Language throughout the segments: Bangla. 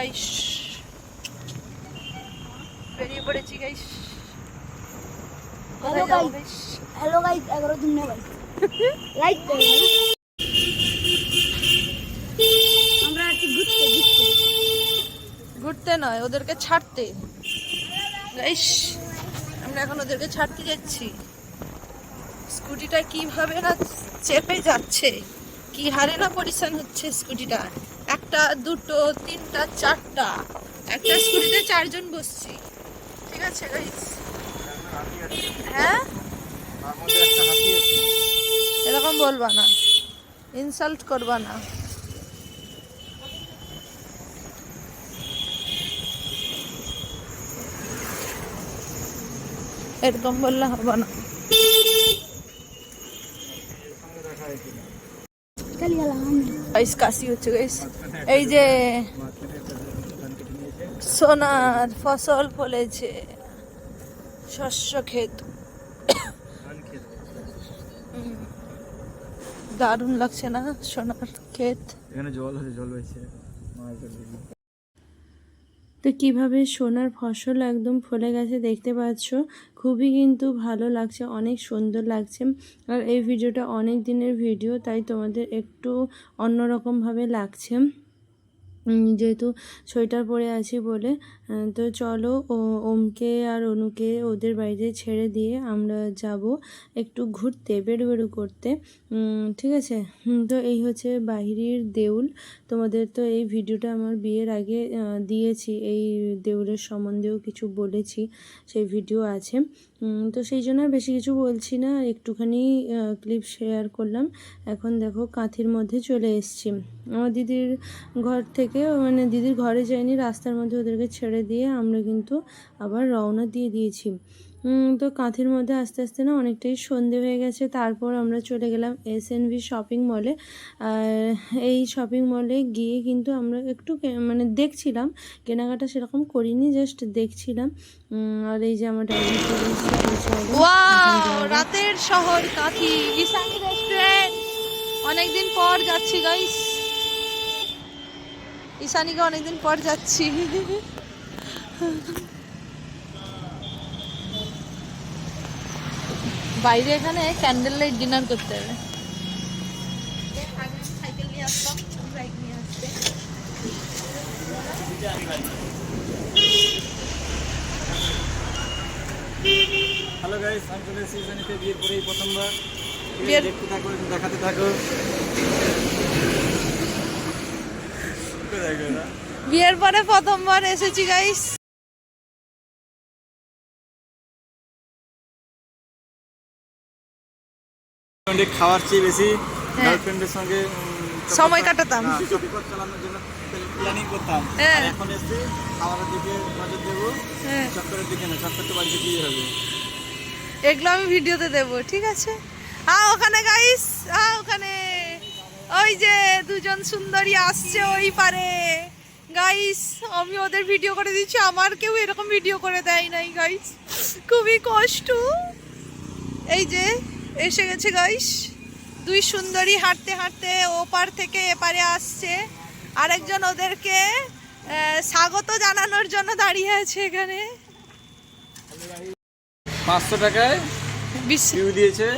গাইস বেরিয়ে পড়েছি guys hello guys hello guys এগারো দিন না ভাই লাইক আমরা আছি ঘুরতে ঘুরতে। ঘুরতে নয় ওদেরকে ছাড়তে। গাইস আমরা এখন ওদেরকে ছাড়তে যাচ্ছি। স্কুটিটা কীভাবে না চেপে যাচ্ছে কি হারে না পরিশান হচ্ছে স্কুটিটা একটা, দুটো, তিনটা, চারটা। একটা স্কুটিতে চারজন বসছি। ঠিক আছে হ্যাঁ? এরকম বলবা না। ইনসাল্ট করবা না। এরকম বললে হবে না। গাইস কাশি হচ্ছে গাইস এই যে সোনার ফসল ফলেছে শস্য ক্ষেত দারুণ লাগছে না সোনার ক্ষেত এখানে জল হয়েছে জল হয়েছে। তো কীভাবে সোনার ফসল একদম ফলে গেছে দেখতে পাচ্ছ? খুবই কিন্তু ভালো লাগছে, অনেক সুন্দর লাগছে। আর এই ভিডিওটা অনেক দিনের ভিডিও, তাই তোমাদের একটু অন্যরকমভাবে লাগছে। যেহেতু সোয়েটার পরে আছি বলে তো চলো ও, ওমকে আর অনুকে ওদের বাড়িতে ছেড়ে দিয়ে আমরা যাব একটু ঘুরতে বেড়ু বেড়ু করতে ঠিক আছে? তো এই হচ্ছে বাহিরের দেউল। তোমাদের তো এই ভিডিওটা আমার বিয়ের আগে দিয়েছি, এই দেউলের সম্বন্ধেও কিছু বলেছি, সেই ভিডিও আছে। তো সেই জন্য বেশি কিছু বলছি না একটুখানি ক্লিপ শেয়ার করলাম। এখন দেখো কাঁথির মধ্যে চলে এসেছি। আমার দিদির ঘর থেকে মানে দিদির ঘরে যাইনি, রাস্তার মধ্যে ওদেরকে ছেড়ে দিয়ে আমরা কিন্তু আবার রওনা দিয়ে দিয়েছি। তো কাঁথির মধ্যে আস্তে আস্তে না অনেকটাই সন্ধে হয়ে গেছে। তারপর আমরা চলে গেলাম এস এন ভি শপিং মলে আর এই শপিং মলে গিয়ে কিন্তু আমরা একটু মানে দেখছিলাম। কেনাকাটা সেরকম করিনি জাস্ট দেখছিলাম। আর এই যে আমার রাতের শহর কাঁথি। অনেকদিন পর যাচ্ছি গাইস ইসানিকে অনেকদিন পর যাচ্ছি। বাইরে এখানে ক্যান্ডেল লাইট ডিনার করতে হবে। হ্যালো গাইস আমি চলে এসেছি বিয়ের পরেই প্রথমবার দেখতে থাকো দেখাতে? বিয়ের পরে প্রথমবার এসেছি গাইস খাওয়ার চেয়ে বেশি হ্যাঁ। গার্লফ্রেন্ডের সঙ্গে সময় কাটাতাম। চালানোর জন্য প্ল্যানিং করতাম। হ্যাঁ। এখন এসে দিকে নজর দেবো। হ্যাঁ। চক্করের দিকে না চক্কর তো বাড়িতে দিয়ে হবে এগুলো আমি ভিডিওতে দেবো ঠিক আছে? আ ওখানে গাইস আ ওখানে। ওই যে দুজন সুন্দরী আসছে ওই পারে। গাইস আমি ওদের ভিডিও করে দিচ্ছি আমার কেউ এরকম ভিডিও করে দেয় নাই গাইস খুবই কষ্ট। এই যে এসে গেছে গাইস দুই সুন্দরী হাঁটতে হাঁটতে ওপার থেকে এপারে আসছে। আরেকজন ওদেরকে স্বাগত জানানোর জন্য দাঁড়িয়ে আছে এখানে। পাঁচশো টাকায় বিশ্ব দিয়েছে।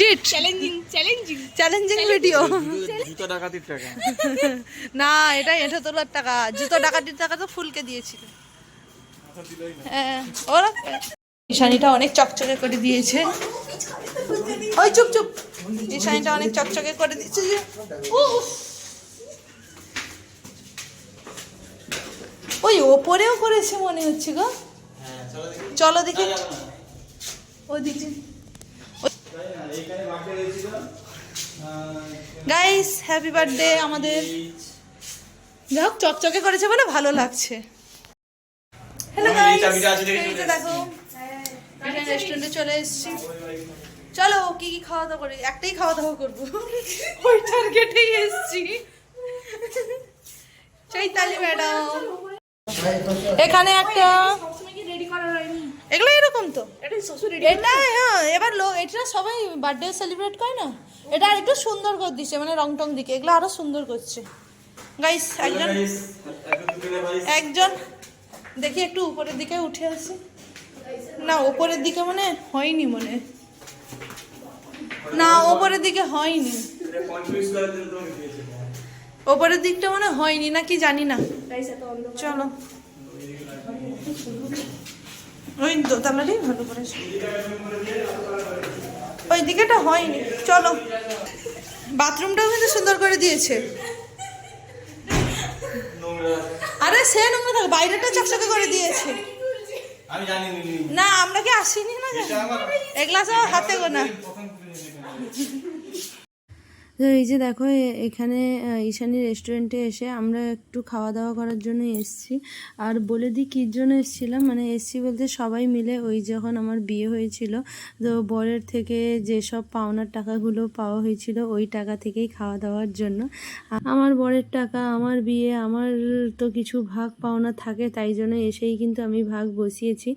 টিট চ্যালেঞ্জিং চ্যালেঞ্জিং চ্যালেঞ্জিং ভিডিও জুতো ডাকাতির টাকা। না এটা এটা তোলার টাকা। জুতো ডাকাতির টাকা তো ফুলকে দিয়েছিল। হ্যাঁ, ওরা ঈশানিটা অনেক চকচকে করে দিয়েছে। ওই চুপ চুপ। ঈশানিটা অনেক চকচকে করে দিয়েছে যে। ওই ওপরেও করেছে মনে হচ্ছে গো। চলো দেখি। ওদিকে। গাইস হ্যাপি বার্থডে আমাদের। যাই হোক চকচকে করেছে বলে ভালো লাগছে। হ্যালো গাইস দেখো এখানে রেস্টুরেন্টে চলে এসেছি। চলো কি কি খাওয়া দাওয়া করি? একটাই খাওয়া দাওয়া করব। ওই টার্গেটেই এসেছি। চৈতালি ম্যাডাম। এখানে একটা এগুলো এরকম তো। এটা হ্যাঁ এবার লোক এটা সবাই বার্থডে সেলিব্রেট করে না? এটা আর একটু সুন্দর করে দিচ্ছে মানে রং টং দিকে। এগুলো আরও সুন্দর করছে। গাইস একজন একজন দেখি একটু উপরের দিকে উঠে আসি। না উপরের দিকে মানে হয়নি মনে না ওপরের দিকে হয়নি। ওপরের দিকটা মানে হয়নি নাকি জানি না। চলো। ওই দোতলাটাই ভালো করে ওই দিকেটা হয়নি। চলো। বাথরুমটাও কিন্তু সুন্দর করে দিয়েছে। আরে সে নোংরা থাকে বাইরেটা চকচকে করে দিয়েছে। নি, আমরা কি আসিনি না? এগুলা সব হাতে গোনা। তো এই যে দেখো এখানে ঈশানী রেস্টুরেন্টে এসে আমরা একটু খাওয়া দাওয়া করার জন্য এসেছি। আর বলে দিই কির জন্য এসেছিলাম? মানে এসছি বলতে সবাই মিলে ওই যখন আমার বিয়ে হয়েছিল, তো বরের থেকে যেসব পাওনার টাকাগুলো পাওয়া হয়েছিল, ওই টাকা থেকেই খাওয়া দাওয়ার জন্য। আমার বরের টাকা, আমার বিয়ে, আমার তো কিছু ভাগ পাওনা থাকে, তাই জন্য এসেই কিন্তু আমি ভাগ বসিয়েছি।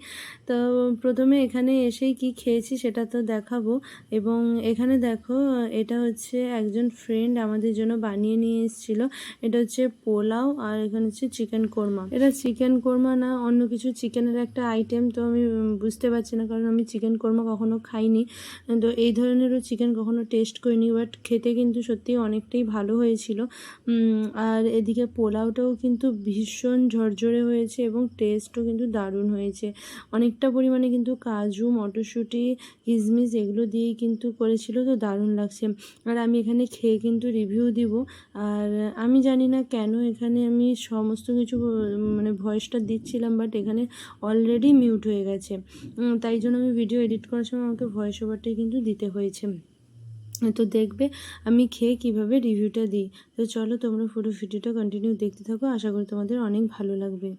তো প্রথমে এখানে এসেই কি খেয়েছি সেটা তো দেখাবো। এবং এখানে দেখো, এটা হচ্ছে একজন ফ্রেন্ড আমাদের জন্য বানিয়ে নিয়ে এসেছিল। এটা হচ্ছে পোলাও আর এখানে হচ্ছে চিকেন কোরমা এটা চিকেন কোরমা না, অন্য কিছু চিকেনের একটা আইটেম তো আমি বুঝতে পারছি না কারণ আমি চিকেন কোরমা কখনো খাইনি। তো এই ধরনেরও চিকেন কখনো টেস্ট করিনি বাট খেতে কিন্তু সত্যি অনেকটাই ভালো হয়েছিল। আর এদিকে পোলাওটাও কিন্তু ভীষণ ঝরঝরে হয়েছে এবং টেস্টও কিন্তু দারুণ হয়েছে। অনেকটা পরিমাণে কিন্তু কাজু, মটরশুঁটি কিশমিশ এগুলো দিয়েই কিন্তু করেছিল, তো দারুণ লাগছে। আর আমি এখানে খেয়ে কিন্তু রিভিউ দিব। আর আমি জানি না কেন এখানে আমি সমস্ত কিছু মানে ভয়েসটা দিচ্ছিলাম বাট এখানে অলরেডি মিউট হয়ে গেছে। তাই জন্য আমি ভিডিও এডিট করার সময় আমাকে ভয়েস ওভারটাই কিন্তু দিতে হয়েছে। তো দেখবে আমি খেয়ে কীভাবে রিভিউটা দিই। তো চলো তোমরা পুরো ভিডিওটা কন্টিনিউ দেখতে থাকো। আশা করি তোমাদের অনেক ভালো লাগবে।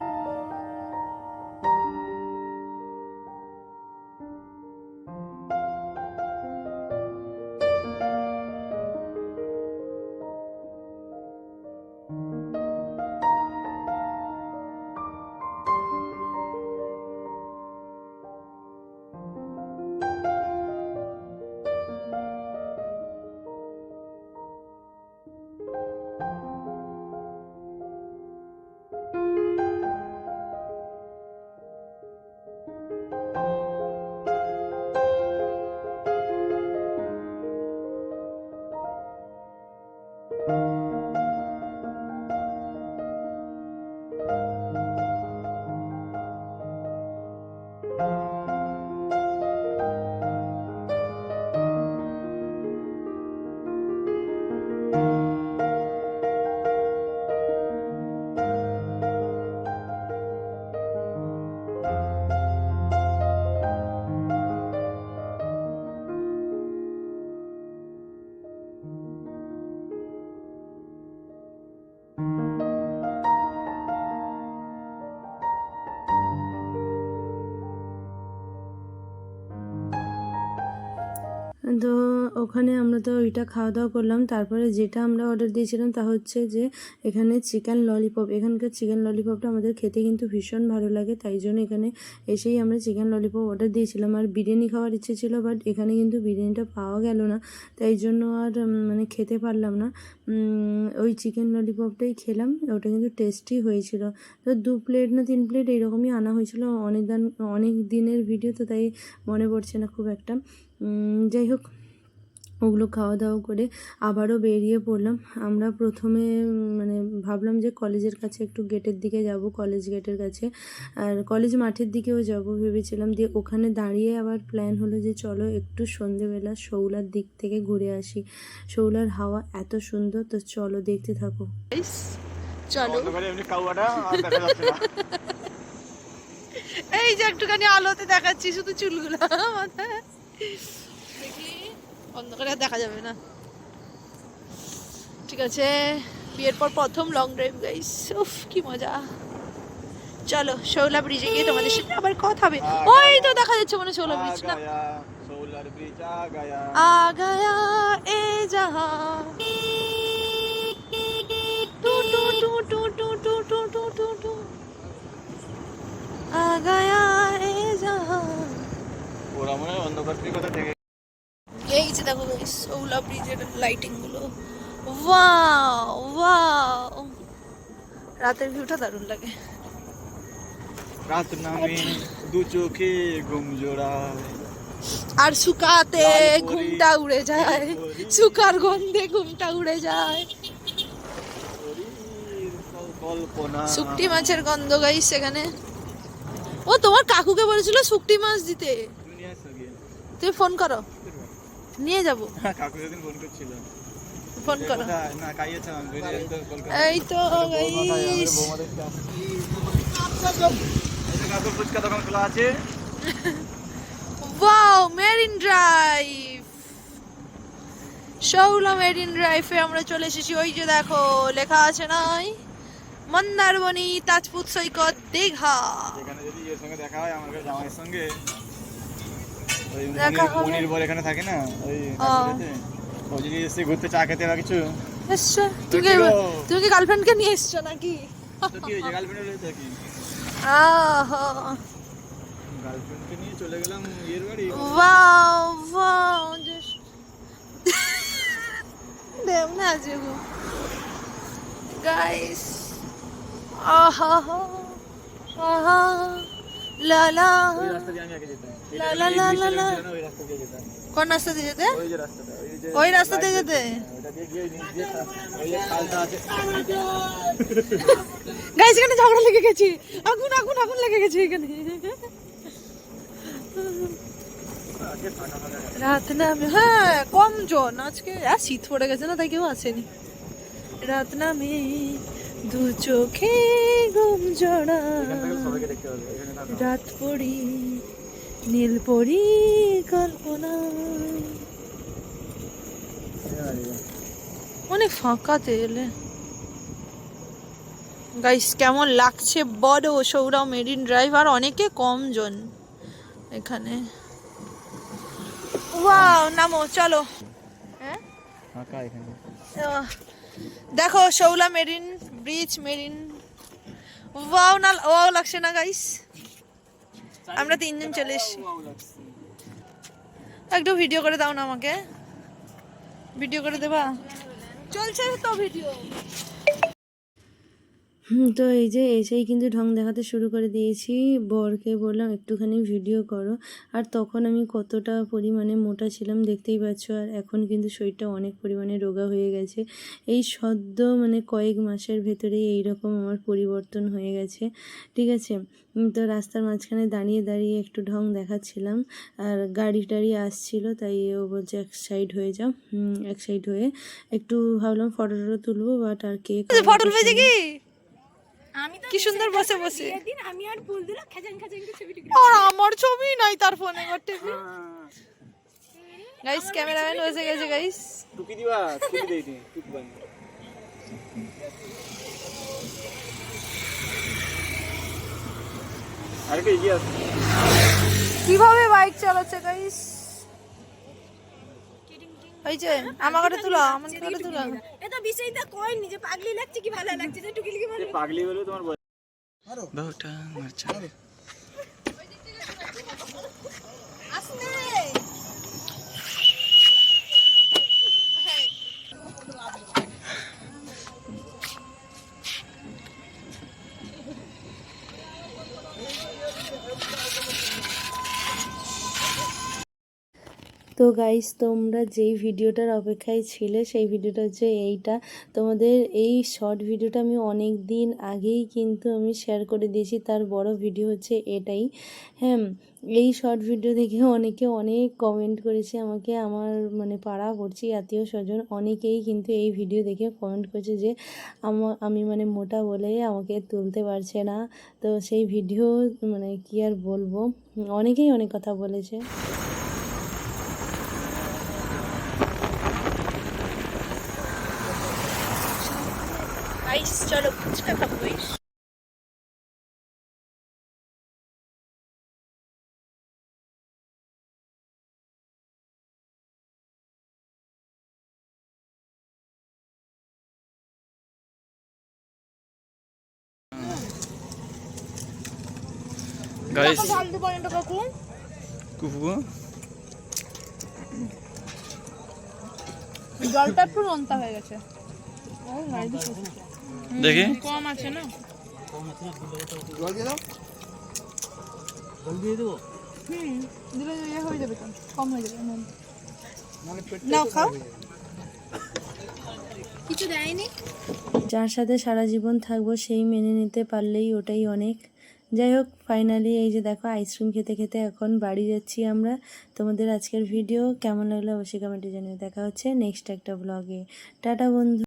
তো ওখানে আমরা তো ওইটা খাওয়া দাওয়া করলাম। তারপরে যেটা আমরা অর্ডার দিয়েছিলাম তা হচ্ছে যে, এখানে চিকেন ললিপপ এখানকার চিকেন ললিপপটা আমাদের খেতে কিন্তু ভীষণ ভালো লাগে, তাই জন্য এখানে এসেই আমরা চিকেন ললিপপ অর্ডার দিয়েছিলাম। আর বিরিয়ানি খাওয়ার ইচ্ছে ছিল বাট এখানে কিন্তু বিরিয়ানিটা পাওয়া গেল না। তাই জন্য আর মানে খেতে পারলাম না। ওই চিকেন ললিপপটাই খেলাম। ওটা কিন্তু টেস্টি হয়েছিল। তো দু প্লেট না তিন প্লেট এইরকমই আনা হয়েছিল। অনেক দিন, অনেক দিনের ভিডিও তো তাই মনে পড়ছে না খুব একটা। যাই হোক ওগুলো খাওয়া দাওয়া করে আবারও বেরিয়ে পড়লাম। আমরা প্রথমে মানে ভাবলাম যে কলেজের কাছে একটু গেটের দিকে যাব কলেজ গেটের কাছে। আর কলেজ মাঠের দিকেও যাব ভেবেছিলাম। দিয়ে ওখানে দাঁড়িয়ে আবার প্ল্যান হলো যে চলো একটু সন্ধেবেলা শৌলার দিক থেকে ঘুরে আসি। শৌলার হাওয়া এত সুন্দর তো চলো দেখতে থাকো। চলো। এই যে একটুখানি আলোতে দেখাচ্ছি শুধু চুলগুলো। মাথায় দেখি অন্ধকারে দেখা যাবে না। ঠিক আছে বিয়ের পর প্রথম লং ড্রাইভ গাইস উফ কি মজা। চলো শৌলা ব্রিজে গিয়ে তোমাদের সাথে আবার কথা হবে। ওই তো দেখা যাচ্ছে মনে শৌলা ব্রিজ না? আ গয়া এ জাহা টু টু টু টু টু টু টু টু টু। আ গায়া ওরা মনে হয় অন্ধকার কথা থেকে এই যে দেখো গাইস ওলা ব্রিজের লাইটিংগুলো ওয়াও ওয়াও রাতের ভিউটা দারুণ লাগে। রাত নামে দু চোখে ঘুম জোড়ায়। আর শুকাতে ঘুমটা উড়ে যায়। শুকার গন্ধে ঘুমটা উড়ে যায়। শুকটি মাছের গন্ধ গাই সেখানে। ও তোমার কাকুকে বলেছিল শুকটি মাছ দিতে। তুমি ফোন করো। নিয়ে যাব। কাকু ফোন করছিল। ফোন করো। না এই তো গাইস কাকুর ফুচকা দোকান খোলা আছে। ওয়াও মেরিন ড্রাইভ শৌলা মেরিন ড্রাইভে আমরা চলে এসেছি। ওই যে দেখো লেখা আছে নাই মন্দারমণি তাজপুর সৈকত দীঘা। এখানে যদি এর সঙ্গে দেখা হয় আমার জামাইয়ের সঙ্গে। দেখা হবে? মনির বর এখানে থাকে না? ওই ও। যদি এসে ঘুরতে চা খেতে বা কিছু। এসছো। তুমি কি তুমি কি গার্লফ্রেন্ডকে নিয়ে এসছো নাকি? তো কি হয়েছে? গার্লফ্রেন্ড রয়েছে কি আহা। গার্লফ্রেন্ডকে নিয়ে চলে গেলাম ইয়ের বাড়ি। ওয়াও ওয়াও দেব না যেগো গাইস আহা আহা। লা লা। লা লা লা লা কোন রাস্তা দিয়ে যেতে? ওই রাস্তা দিয়ে যেতে? ওটা দিয়ে গিয়ে নিচ দিয়ে খা- ওই যে খালটা আছে। গাইস এখানে ঝগড়া লেগে গেছে। আগুন আগুন আগুন লেগে গেছে এখানে। রাত নামে হ্যাঁ কম জন আজকে শীত পড়ে গেছে না তাই কেউ আসেনি। রাত নামে। দু চোখে ঘুম জড়া। রাত পড়ি নীল পড়ি কল্পনা। অনেক ফাঁকাতে এলে গাইস কেমন লাগছে? বড় সৌরাও মেরিন ড্রাইভ আর অনেকে কম জন এখানে। ওয়াও নামো চলো। হ্যাঁ? ফাঁকা এখানে। দেখো, শৌলা মেরিন, ব্রিজ মেরিন। ওয়াও না, ওয়াও লাগছে না গাইস আমরা তিনজন চলে এসছি। একটু ভিডিও করে দাও না আমাকে। ভিডিও করে দেবা? চলছে তো ভিডিও তো এই যে এসেই কিন্তু ঢং দেখাতে শুরু করে দিয়েছি। বরকে বললাম একটুখানি ভিডিও করো। আর তখন আমি কতটা পরিমাণে মোটা ছিলাম দেখতেই পাচ্ছ আর এখন কিন্তু শরীরটা অনেক পরিমাণে রোগা হয়ে গেছে। এই সদ্য মানে কয়েক মাসের ভেতরে এই রকম আমার পরিবর্তন হয়ে গেছে ঠিক আছে? তো রাস্তার মাঝখানে দাঁড়িয়ে দাঁড়িয়ে একটু ঢং দেখাচ্ছিলাম আর গাড়ি টাড়ি আসছিল তাই ও বলছে এক সাইড হয়ে যাও। এক সাইড হয়ে একটু ভাবলাম ফটো টটো তুলবো বাট আর কে ফটো কি আমি তো কি সুন্দর বসে বসে। একদিন আমি আর ফুল দিলা খেজাং খেজাং ছবি টুকি আর আমার ছবি নাই তার ফোনে করতে গাইস ক্যামেরাম্যান বসে গেছে গাইস টুকি দিবা? টুকি দেই টুকি বানি। আরে কে কীভাবে বাইক চালাচ্ছে গাইস এই যে আমার করে তুলো আমার করে তুলো। এ তো বিষয়টা কই নিজে পাগলি লাগছে কি ভালো লাগছে যে টুকি লিখে মানে পাগলি বলে তোমার বউটা মারছে। মারছা তো গাইস তোমরা যেই ভিডিওটার অপেক্ষায় ছিলে, সেই ভিডিওটা হচ্ছে এইটা। তোমাদের এই শর্ট ভিডিওটা আমি অনেক দিন আগেই কিন্তু আমি শেয়ার করে দিয়েছি, তার বড় ভিডিও হচ্ছে এটাই। হ্যাঁ এই শর্ট ভিডিও দেখে অনেকে অনেক কমেন্ট করেছে আমাকে, আমার মানে পাড়া পড়ছি আত্মীয় স্বজন অনেকেই কিন্তু এই ভিডিও দেখে কমেন্ট করেছে যে, আমি মানে মোটা বলে আমাকে তুলতে পারছে না। তো সেই ভিডিও মানে কি আর বলব? অনেকেই অনেক কথা বলেছে। ফুচকা খাব গাইস ফালতু পয়েন্ট কাকু কুফু জলটা একটু নোনতা হয়ে গেছে। দেখি। কম আছে না? জল দিয়ে দাও জল দিয়ে দেবো? হুম দিলে ইয়ে হয়ে যাবে তো কম হয়ে যাবে। মানে নাও খাও। কিছু দেয়নি? যার সাথে সারা জীবন থাকব সেই মেনে নিতে পারলেই ওটাই অনেক। যাই হোক ফাইনালি এই যে দেখো আইসক্রিম খেতে খেতে এখন বাড়ি যাচ্ছি আমরা। তোমাদের আজকের ভিডিও কেমন লাগল অবশ্যই কমেন্টে জানিয়ে দেখা হচ্ছে নেক্সট একটা ব্লগে টাটা বন্ধু।